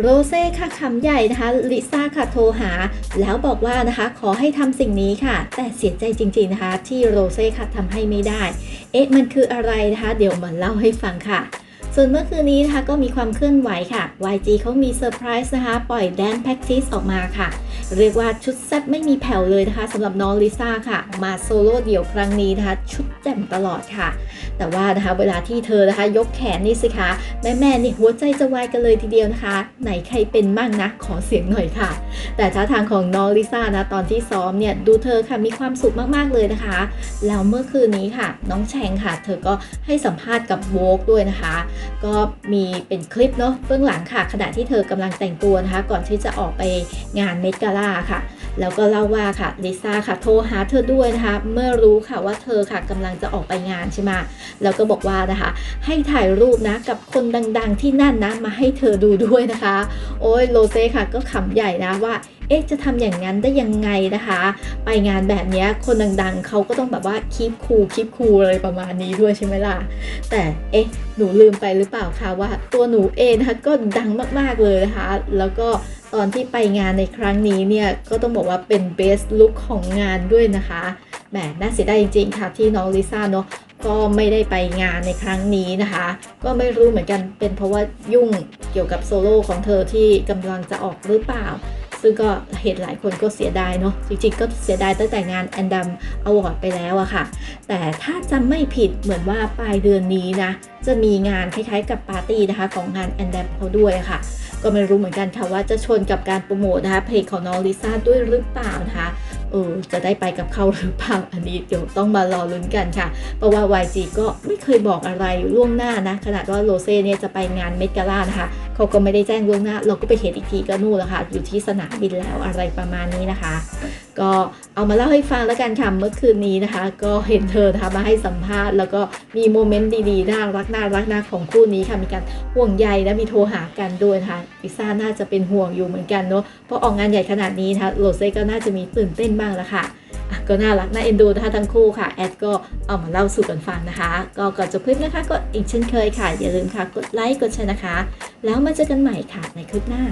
โรเซ่ค่ะคำใหญ่นะคะลิซ่าค่ะโทรหา แล้วบอกว่านะคะขอให้ทำสิ่งนี้ค่ะ แต่เสียใจจริงๆนะคะ ที่โรเซ่ค่ะทำให้ไม่ได้ เอ๊ะมันคืออะไรนะคะ เดี๋ยวมาเล่าให้ฟังค่ะ ส่วนเมื่อคืนนี้นะคะก็มีความเคลื่อนไหวค่ะ YG เขามีเซอร์ไพรส์นะคะ ปล่อยแดนแพ็กซิสออกมาค่ะ เรียกว่าชุดแซ่บไม่มีแผ่วเลยนะคะสำหรับน้องลิซ่าค่ะ มาโซโล่เดี่ยวครั้งนี้นะคะ ชุดแจ่มตลอดค่ะ แต่ว่านะคะเวลาที่เธอนะคะ ยกแขนนี่สิคะแม่แม่นี่หัวใจจะวายกันเลยทีเดียวนะคะ ไหนใครเป็นมั่งนะขอเสียงหน่อยค่ะ แต่ท่าทางของน้องลิซ่านะตอนที่ซ้อมเนี่ยดูเธอค่ะมีความสุขมากๆเลยนะคะ แล้วเมื่อคืนนี้ค่ะ น้องแชงค่ะ เธอก็ให้สัมภาษณ์กับโวกด้วยนะคะ ก็มีเป็นคลิปเนาะเบื้องหลังค่ะ ขณะที่เธอกำลังแต่งตัวนะคะ ก่อนที่จะออกไปงานเมดกาล่าค่ะ แล้วก็เล่าว่าค่ะลิซ่าค่ะโทรหาเธอด้วยนะคะ เมื่อรู้ค่ะว่าเธอค่ะกำลังจะออกไปงานใช่ไหมแล้วก็บอกว่านะคะ ให้ถ่ายรูปนะกับคนดังๆที่นั่นนะมาให้เธอดูด้วยนะคะ โอ้ยโรเซ่ค่ะก็ขำใหญ่นะว่า เอ๊ะจะทำอย่างนั้นได้ยังไงนะคะ ไปงานแบบนี้คนดังๆเขาก็ต้องแบบว่าคีปคูลคีปคูลอะไรประมาณนี้ด้วยใช่ไหมล่ะ แต่เอ๊ะหนูลืมไปหรือเปล่าคะว่าตัวหนูเองนะคะก็ดังมากๆเลยนะคะ แล้วก็ตอนที่ไปงานในครั้งนี้เนี่ยก็ต้องบอกว่าเป็นเบสลุคของงานด้วยนะคะแหมน่าเสียดายจริงๆค่ะที่น้องลิซ่าเนาะก็ไม่ได้ไปงานในครั้งนี้นะคะ ก็ไม่รู้เหมือนกันเป็นเพราะว่ายุ่งเกี่ยวกับโซโล่ของเธอที่กำลังจะออกหรือเปล่า ซึ่งก็เห็นหลายคนก็เสียดายเนาะจริงๆ ก็เสียดายตั้งแต่งานแอนดัมอวอร์ดไปแล้วอะค่ะ แต่ถ้าจำไม่ผิดเหมือนว่าปลายเดือนนี้นะ จะมีงานคล้ายๆกับปาร์ตี้นะคะของงานแอนดัมเขาด้วยค่ะ ก็ไม่รู้เหมือนกันค่ะว่าจะชนกับการโปรโมทนะคะเพลงของน้องลิซ่าด้วยหรือเปล่านะคะเออจะได้ไปกับเขาหรือเปล่าอันนี้เดี๋ยวต้องมารอลุ้นกันค่ะ เพราะว่า YG ก็ไม่เคยบอกอะไรล่วงหน้านะขนาดว่าโรเซ่เนี่ยจะไปงานเมดกาล่านะคะ เขาก็ไม่ได้แจ้งล่วงหน้า เราก็ไปเห็นอีกทีก็นู่นแล้วค่ะ อยู่ที่สนามบินแล้วอะไรประมาณนี้นะคะ ก็เอามาเล่าให้ฟังแล้วกันค่ะเมื่อคืนนี้นะคะ ก็เห็นเธอนะคะมาให้สัมภาษณ์ แล้วก็มีโมเมนต์ดีๆน่ารักน่ารักนะของคู่นี้ค่ะมีการห่วงใยและมีโทรหากันด้วยนะคะลิซ่าน่าจะเป็นห่วงอยู่เหมือนกันเนาะเพราะออกงานใหญ่ขนาดนี้นะคะโรเซ่ก็น่าจะมีตื่นเต้นบ้างแล้วค่ะอะ ก็น่ารักน่าเอ็นดูนะคะทั้งคู่ค่ะ แอดก็เอามาเล่าสู่กันฟังนะคะ ก็ก่อนจบคลิปนะคะก็อีกเช่นเคยค่ะ อย่าลืมค่ะ กดไลค์ กดแชร์นะคะ แล้วมาเจอกันใหม่ค่ะในคลิปหน้า